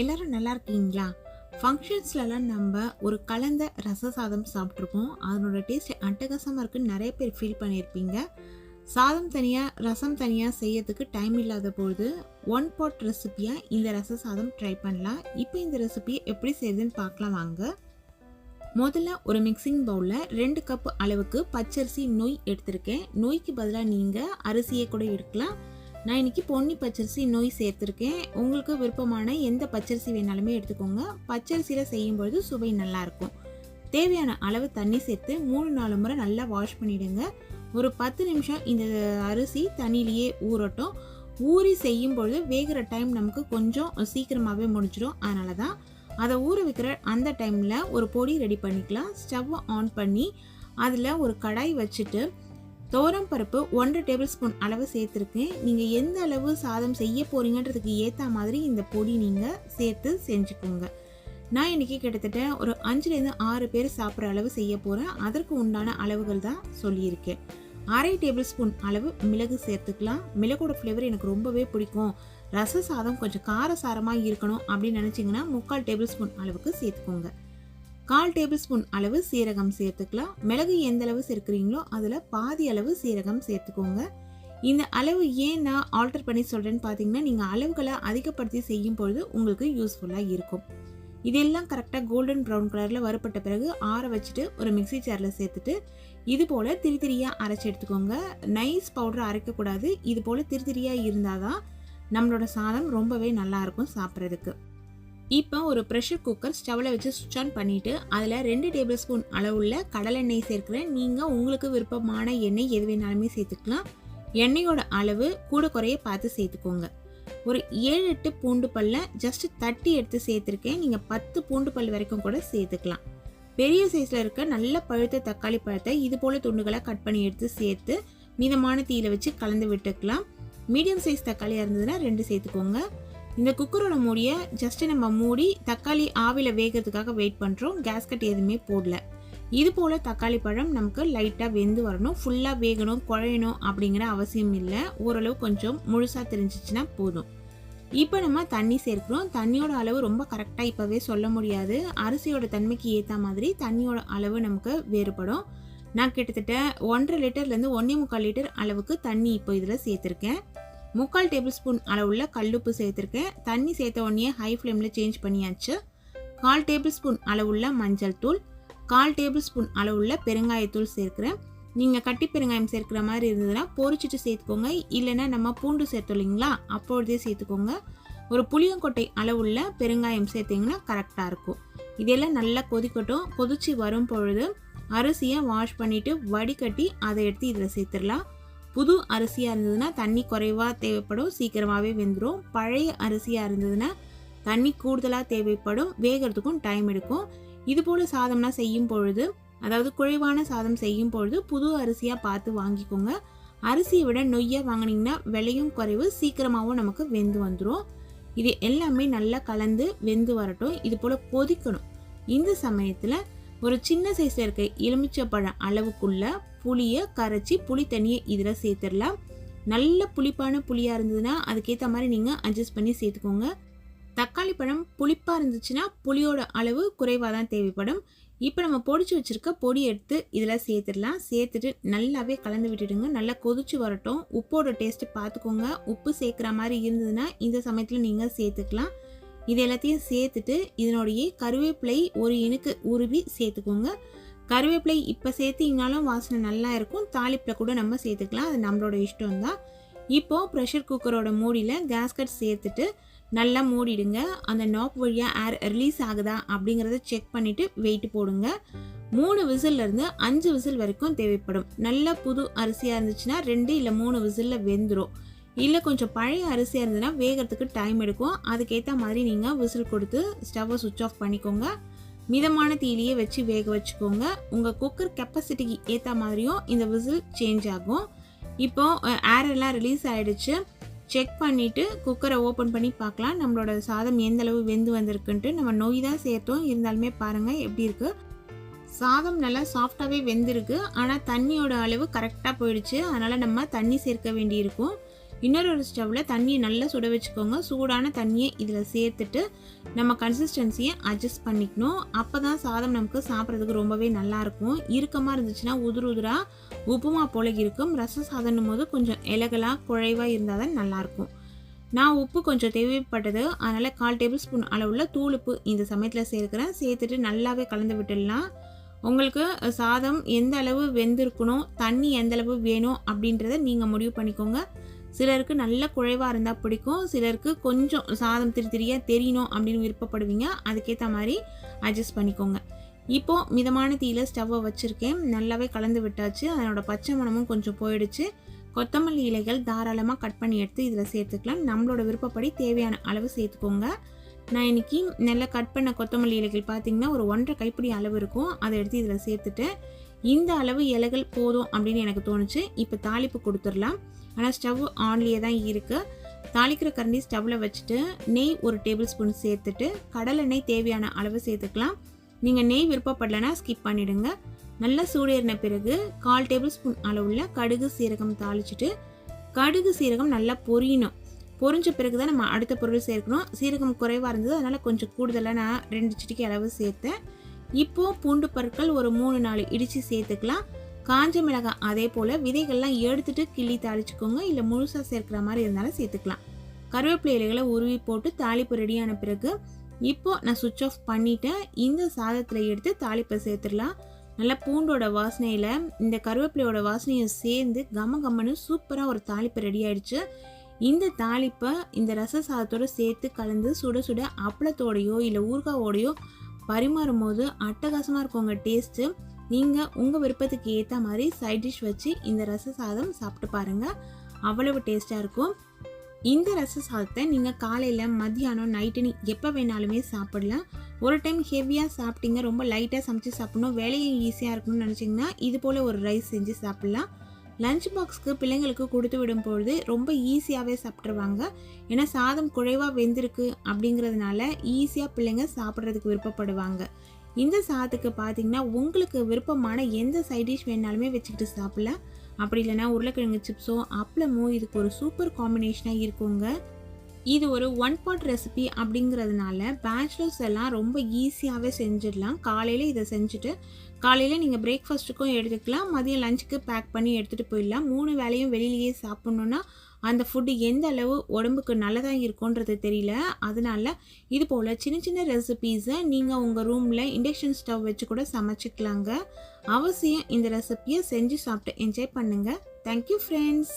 எல்லாரும் நல்லா இருக்கீங்களா? ஃபங்க்ஷன்ஸ்லலாம் நம்ம ஒரு கலந்த ரச சாதம் சாப்பிட்ருக்கோம் அதனோட டேஸ்ட் அட்டகாசமாக இருக்குன்னு நிறைய பேர் ஃபீல் பண்ணியிருப்பீங்க. சாதம் தனியாக ரசம் தனியாக செய்யறதுக்கு டைம் இல்லாத போது ஒன் பாட் ரெசிபியாக இந்த ரச சாதம் ட்ரை பண்ணலாம். இப்போ இந்த ரெசிபி எப்படி செய்யுதுன்னு பார்க்கலாம் வாங்க. முதல்ல ஒரு மிக்சிங் பவுலில் ரெண்டு கப் அளவுக்கு பச்சரிசி நொய் எடுத்திருக்கேன். நொய்க்கு பதிலாக நீங்கள் அரிசியை கூட எடுக்கலாம். நான் இன்னைக்கு பொன்னி பச்சரிசி நோய் சேர்த்துருக்கேன். உங்களுக்கு விருப்பமான எந்த பச்சரிசி வேணாலுமே எடுத்துக்கோங்க. பச்சரிசியில் செய்யும்பொழுது சுவை நல்லாயிருக்கும் தேவையான அளவு தண்ணி சேர்த்து மூணு நாலு முறை நல்லா வாஷ் பண்ணிவிடுங்க ஒரு பத்து நிமிஷம் இந்த அரிசி தண்ணியிலேயே ஊறட்டும். ஊறி செய்யும் பொழுது வேகிற டைம் நமக்கு கொஞ்சம் சீக்கிரமாகவே முடிஞ்சிடும். அதனால தான் அதை ஊற வைக்கிற அந்த டைமில் ஒரு பொடி ரெடி பண்ணிக்கலாம். ஸ்டவ்வை ஆன் பண்ணி அதில் ஒரு கடாய் வச்சுட்டு துவரம் பருப்பு ஒன்றரை டேபிள் ஸ்பூன் அளவு சேர்த்துருக்கேன். நீங்கள் எந்த அளவு சாதம் செய்ய போகிறீங்கன்றதுக்கு ஏற்ற மாதிரி இந்த பொடி நீங்கள் சேர்த்து செஞ்சுக்கோங்க. நான் இன்றைக்கி கிட்டத்தட்ட ஒரு அஞ்சுலேருந்து ஆறு பேர் சாப்பிட்ற அளவு செய்ய போகிறேன் அதற்கு உண்டான அளவுகள் தான் சொல்லியிருக்கேன். அரை டேபிள் ஸ்பூன் அளவு மிளகு சேர்த்துக்கலாம். மிளகோட ஃப்ளேவர் எனக்கு ரொம்பவே பிடிக்கும். ரச சாதம் கொஞ்சம் காரசாரமாக இருக்கணும் அப்படின்னு நினச்சிங்கன்னா முக்கால் டேபிள் ஸ்பூன் அளவுக்கு சேர்த்துக்கோங்க. கால் டேபிள் ஸ்பூன் அளவு சீரகம் சேர்த்துக்கலாம். மிளகு எந்த அளவு சேர்க்குறீங்களோ அதில் பாதி அளவு சீரகம் சேர்த்துக்கோங்க. இந்த அளவு ஏன் நான் ஆல்டர் பண்ணி சொல்கிறேன்னு பார்த்தீங்கன்னா நீங்கள் அளவுகளை அதிகப்படுத்தி செய்யும் பொழுது உங்களுக்கு யூஸ்ஃபுல்லாக இருக்கும். இதெல்லாம் கரெக்டாக கோல்டன் ப்ரௌன் கலரில் வறுப்பட்ட பிறகு ஆற வச்சுட்டு ஒரு மிக்சி ஜாரில் சேர்த்துட்டு இது போல் திரி திரியாக அரைச்சி எடுத்துக்கோங்க. நைஸ் பவுடர் அரைக்கக்கூடாது இது போல் திரி திரியாக இருந்தால் தான் நம்மளோட சாதம் ரொம்பவே நல்லாயிருக்கும் சாப்பிட்றதுக்கு. இப்போ ஒரு ப்ரெஷர் குக்கர் ஸ்டவ்வில் வச்சு சுவிட்ச் ஆன் பண்ணிவிட்டு அதில் ரெண்டு டேபிள் ஸ்பூன் அளவுள்ள கடலெண்ணெய் சேர்க்குறேன். நீங்கள் உங்களுக்கு விருப்பமான எண்ணெய் எது வேணாலுமே சேர்த்துக்கலாம். எண்ணெயோட அளவு கூட குறைய பார்த்து சேர்த்துக்கோங்க. ஒரு ஏழு எட்டு பூண்டு பல்ல ஜஸ்ட் தட்டி எடுத்து சேர்த்துருக்கேன். நீங்கள் பத்து பூண்டு பல் வரைக்கும் கூட சேர்த்துக்கலாம். பெரிய சைஸில் இருக்க நல்ல பழுத்த தக்காளி பழத்தை இது போல் துண்டுகளாக கட் பண்ணி எடுத்து சேர்த்து மிதமான தீயில வச்சு கலந்து விட்டுக்கலாம். மீடியம் சைஸ் தக்காளியாக இருந்ததுன்னா ரெண்டு சேர்த்துக்கோங்க. இந்த குக்கரோட மூடியை ஜஸ்ட் நம்ம மூடி தக்காளி ஆவியில் வேகிறதுக்காக வெயிட் பண்ணுறோம் கேஸ்கட் எதுவுமே போடல. இது போல் தக்காளி பழம் நமக்கு லைட்டாக வெந்து வரணும். ஃபுல்லாக வேகணும் குழையணும் அப்படிங்கிற அவசியம் இல்லை. ஓரளவு கொஞ்சம் முழுசாக தெரிஞ்சிச்சுன்னா போதும். இப்போ நம்ம தண்ணி சேர்க்குறோம். தண்ணியோட அளவு ரொம்ப கரெக்டாக இப்போவே சொல்ல முடியாது. அரிசியோட தன்மைக்கு ஏற்ற மாதிரி தண்ணியோட அளவு நமக்கு வேறுபடும். நான் கிட்டத்தட்ட ஒன்றரை லிட்டர்லேருந்து ஒன்றே முக்கால் லிட்டர் அளவுக்கு தண்ணி இப்போ இதில் சேர்த்துருக்கேன். முக்கால் டேபிள் ஸ்பூன் அளவுள்ள கல்லுப்பு சேர்த்துருக்கேன். தண்ணி சேர்த்த உடனே ஹை ஃப்ளேமில் சேஞ்ச் பண்ணியாச்சு. கால் டேபிள் ஸ்பூன் அளவுள்ள மஞ்சள் தூள் கால் டேபிள் ஸ்பூன் அளவுள்ள பெருங்காயத்தூள் சேர்க்குறேன். நீங்கள் கட்டி பெருங்காயம் சேர்க்குற மாதிரி இருந்ததுன்னா பொரிச்சிட்டு சேர்த்துக்கோங்க. இல்லைன்னா நம்ம பூண்டு சேர்த்தோம் இல்லைங்களா அப்பொழுதே சேர்த்துக்கோங்க. ஒரு புளியங்கொட்டை அளவுள்ள பெருங்காயம் சேர்த்திங்கன்னா கரெக்டாக இருக்கும். இதெல்லாம் நல்லா கொதிக்கட்டும். கொதிச்சு வரும் பொழுது அரிசியை வாஷ் பண்ணிவிட்டு வடிகட்டி அதை எடுத்து இதில் சேர்த்துடலாம். புது அரிசியாக இருந்ததுன்னா தண்ணி குறைவாக தேவைப்படும். சீக்கிரமாகவே வெந்துடும் பழைய அரிசியாக இருந்ததுன்னா தண்ணி கூடுதலாக தேவைப்படும். வேகிறதுக்கும் டைம் எடுக்கும். இது போல் சாதம்லாம் செய்யும் பொழுது அதாவது குறைவான சாதம் செய்யும் பொழுது புது அரிசியாக பார்த்து வாங்கிக்கோங்க. அரிசியை விட நொய்யாக வாங்கினீங்கன்னா விலையும் குறைவு சீக்கிரமாகவும் நமக்கு வெந்து வந்துடும் இது எல்லாமே நல்லா கலந்து வெந்து வரட்டும். இது போல் கொதிக்கணும். இந்த சமயத்தில் ஒரு சின்ன சைஸில் இருக்க எலுமிச்சப்பழம் அளவுக்குள்ள புளியை கரைச்சி புளி தண்ணியை இதில் சேர்த்துடலாம். நல்ல புளிப்பான புளியாக இருந்ததுன்னா அதுக்கேற்ற மாதிரி நீங்கள் அட்ஜஸ்ட் பண்ணி சேர்த்துக்கோங்க. தக்காளி பழம் புளிப்பாக இருந்துச்சுன்னா புளியோட அளவு குறைவாக தான் தேவைப்படும். இப்போ நம்ம பொடிச்சு வச்சுருக்க பொடி எடுத்து இதில் சேர்த்துடலாம். சேர்த்துட்டு நல்லாவே கலந்து விட்டுடுங்க. நல்லா கொதிச்சு வரட்டும். உப்போட டேஸ்ட்டு பார்த்துக்கோங்க உப்பு சேர்க்குற மாதிரி இருந்ததுன்னா இந்த சமயத்தில் நீங்கள் சேர்த்துக்கலாம். இது எல்லாத்தையும் சேர்த்துட்டு இதனுடைய கருவேப்பிலை ஒரு இனுக்கு உருவி சேர்த்துக்கோங்க. கருவேப்பிலை இப்போ சேர்த்திங்கனாலும் வாசனை நல்லா இருக்கும். தாளிப்பில் கூட நம்ம சேர்த்துக்கலாம். அது நம்மளோட இஷ்டம் தான் இப்போது ப்ரெஷர் குக்கரோட மூடியில் கேஸ்கட் சேர்த்துட்டு நல்லா மூடிடுங்க. அந்த நாப் வழியாக ஏர் ரிலீஸ் ஆகுதா அப்படிங்கிறத செக் பண்ணிவிட்டு வெயிட் போடுங்க. மூணு விசில்லேருந்து அஞ்சு விசில் வரைக்கும் தேவைப்படும். நல்ல புது அரிசியாக இருந்துச்சுன்னா ரெண்டு இல்லை மூணு விசிலில் வெந்துடும் இல்லை கொஞ்சம் பழைய அரிசியாக இருந்ததுன்னா வேகிறதுக்கு டைம் எடுக்கும். அதுக்கேற்ற மாதிரி நீங்கள் விசில் கொடுத்து ஸ்டவ்வை சுவிட்ச் ஆஃப் பண்ணிக்கோங்க. மிதமான தீலியே வச்சு வேக வச்சுக்கோங்க. உங்கள் குக்கர் கெப்பாசிட்டிக்கு ஏற்ற மாதிரியும் இந்த விசில் சேஞ்ச் ஆகும். இப்போ ஏரெல்லாம் ரிலீஸ் ஆகிடுச்சு செக் பண்ணிவிட்டு குக்கரை ஓப்பன் பண்ணி பார்க்கலாம். நம்மளோட சாதம் எந்த அளவு வெந்து வந்திருக்குன்ட்டு நம்ம நோய் தான் சேர்த்தோம். இருந்தாலுமே பாருங்கள் எப்படி இருக்குது சாதம் நல்லா சாஃப்டாகவே வெந்திருக்கு. ஆனால் தண்ணியோட அளவு கரெக்டாக போயிடுச்சு. அதனால் நம்ம தண்ணி சேர்க்க வேண்டியிருக்கும். இன்னொரு ஒரு ஸ்டவ்வில் தண்ணியை நல்லா சுட வச்சுக்கோங்க. சூடான தண்ணியை இதில் சேர்த்துட்டு நம்ம கன்சிஸ்டன்சியை அட்ஜஸ்ட் பண்ணிக்கணும். அப்போ தான் சாதம் நமக்கு சாப்பிட்றதுக்கு ரொம்பவே நல்லாயிருக்கும் இறுக்கமாக இருந்துச்சுன்னா உதிர் உதிராக உப்புமா போல இருக்கும். ரச சாதம்னும் போது கொஞ்சம் இலகலாக குழைவாக இருந்தால் தான் நல்லாயிருக்கும் நான் உப்பு கொஞ்சம் தேவைப்பட்டது. அதனால் கால் டேபிள் ஸ்பூன் அளவுள்ள தூளுப்பு இந்த சமயத்தில் சேர்க்குறேன். சேர்த்துட்டு நல்லாவே கலந்து விட்டுடலாம். உங்களுக்கு சாதம் எந்த அளவு வெந்திருக்கணும் தண்ணி எந்த அளவு வேணும் அப்படின்றத நீங்கள் முடிவு பண்ணிக்கோங்க. சிலருக்கு நல்ல குழைவாக இருந்தால் பிடிக்கும். சிலருக்கு கொஞ்சம் சாதம் திரு திரியாக தெரியணும் அப்படின்னு விருப்பப்படுவீங்க. அதுக்கேற்ற மாதிரி அட்ஜஸ்ட் பண்ணிக்கோங்க. இப்போது மிதமான தீயில் ஸ்டவ்வை வச்சுருக்கேன். நல்லாவே கலந்து விட்டாச்சு. அதனோட பச்சை மணமும் கொஞ்சம் போயிடுச்சு. கொத்தமல்லி இலைகள் தாராளமாக கட் பண்ணி எடுத்து இதில் சேர்த்துக்கலாம். நம்மளோட விருப்பப்படி தேவையான அளவு சேர்த்துக்கோங்க. நான் இன்னைக்கு நல்லா கட் பண்ண கொத்தமல்லி இலைகள் பார்த்திங்கன்னா ஒரு ஒன்றரை கைப்பிடி அளவு இருக்கும். அதை எடுத்து இதில் சேர்த்துட்டு இந்த அளவு இலைகள் போதும் அப்படின்னு எனக்கு தோணுச்சு. இப்போ தாளிப்பு கொடுத்துடலாம். ஆனால் ஸ்டவ் ஆன்லேயே தான் இருக்குது தாளிக்கிற கரண்டி ஸ்டவ்வில் வச்சுட்டு நெய் ஒரு டேபிள் ஸ்பூன் சேர்த்துட்டு கடலெண்ணெய் தேவையான அளவு சேர்த்துக்கலாம். நீங்கள் நெய் விருப்பப்படலைன்னா ஸ்கிப் பண்ணிவிடுங்க நல்லா சூடேறின பிறகு கால் டேபிள் ஸ்பூன் அளவுள்ள கடுகு சீரகம் தாளிச்சிட்டு கடுகு சீரகம் நல்லா பொரியணும். பொரிஞ்ச பிறகு தான் நம்ம அடுத்த பொருள் சேர்க்கணும். சீரகம் குறைவாக இருந்தது அதனால் கொஞ்சம் கூடுதலாக நான் ரெண்டு சிட்டிக்கு அளவு சேர்த்தேன். இப்போது பூண்டு பற்கள் ஒரு மூணு நாலு இடித்து சேர்த்துக்கலாம். காஞ்ச மிளகாய் அதே போல் விதைகள்லாம் எடுத்துட்டு கிள்ளி தாளிச்சுக்கோங்க. இல்லை முழுசாக சேர்க்குற மாதிரி இருந்தாலும் சேர்த்துக்கலாம். கருவேப்பிலை இலைகளை உருவி போட்டு தாளிப்பு ரெடியான பிறகு இப்போ நான் சுவிட்ச் ஆஃப் பண்ணிட்டேன். இந்த சாதத்தில் எடுத்து தாளிப்பை சேர்த்துடலாம். நல்லா பூண்டோட வாசனையில் இந்த கருவேப்பிலையோட வாசனையும் சேர்ந்து கம கம்மனு சூப்பராக ஒரு தாளிப்பு ரெடி ஆயிடுச்சு. இந்த தாளிப்பை இந்த ரச சாதத்தோடு சேர்த்து கலந்து சுட சுட அப்பளத்தோடையோ இல்லை ஊறுகாவோடையோ பரிமாறும் போது அட்டகாசமாக இருக்கும் உங்கள் டேஸ்ட்டு நீங்கள் உங்கள் விருப்பத்துக்கு ஏற்ற மாதிரி சைட் டிஷ் வச்சு இந்த ரச சாதம் சாப்பிட்டு பாருங்கள் அவ்வளவு டேஸ்ட்டாக இருக்கும். இந்த ரச சாதத்தை நீங்கள் காலையில் மத்தியானம் நைட்டுன்னு எப்போ வேணாலுமே சாப்பிடலாம். ஒரு டைம் ஹெவியாக சாப்பிட்டீங்க ரொம்ப லைட்டாக சமைச்சு சாப்பிடணும் வேலையும் ஈஸியாக இருக்கணும்னு நினச்சிங்கன்னா இது போல் ஒரு ரைஸ் செஞ்சு சாப்பிட்லாம். லஞ்ச் பாக்ஸ்க்கு பிள்ளைங்களுக்கு கொடுத்து விடும் பொழுது ரொம்ப ஈஸியாகவே சாப்பிட்ருவாங்க ஏன்னா சாதம் குறைவாக வெந்திருக்கு அப்படிங்கிறதுனால ஈஸியாக பிள்ளைங்க சாப்பிட்றதுக்கு விருப்பப்படுவாங்க. இந்த சாதத்துக்கு பார்த்தீங்கன்னா உங்களுக்கு விருப்பமான எந்த சைட் டிஷ் வேணாலுமே வச்சுக்கிட்டு சாப்பிடலாம். அப்படி இல்லைன்னா உருளைக்கிழங்கு சிப்ஸோ அப்பளமோ இதுக்கு ஒரு சூப்பர் காம்பினேஷனாக இருக்குங்க. இது ஒரு ஒன் பாட் ரெசிபி அப்படிங்கிறதுனால பேச்சுலர்ஸ் எல்லாம் ரொம்ப ஈஸியாகவே செஞ்சிடலாம். காலையில் இதை செஞ்சுட்டு காலையில் நீங்கள் பிரேக்ஃபாஸ்ட்டுக்கும் எடுத்துக்கலாம். மதியம் லஞ்சுக்கு பேக் பண்ணி எடுத்துகிட்டு போயிடலாம். மூணு வேலையும் வெளியிலேயே சாப்பிட்ணுன்னா அந்த ஃபுட்டு எந்த அளவு உடம்புக்கு நல்லதாக இருக்கும்ன்றது தெரியல. அதனால இது போல் சின்ன சின்ன ரெசிபீஸை நீங்கள் உங்கள் ரூமில் இண்டக்ஷன் ஸ்டவ் வச்சு கூட சமைச்சிக்கலாங்க. அவசியம் இந்த ரெசிபியை செஞ்சு சாப்பிட்டு என்ஜாய் பண்ணுங்கள் தேங்க்யூ ஃப்ரெண்ட்ஸ்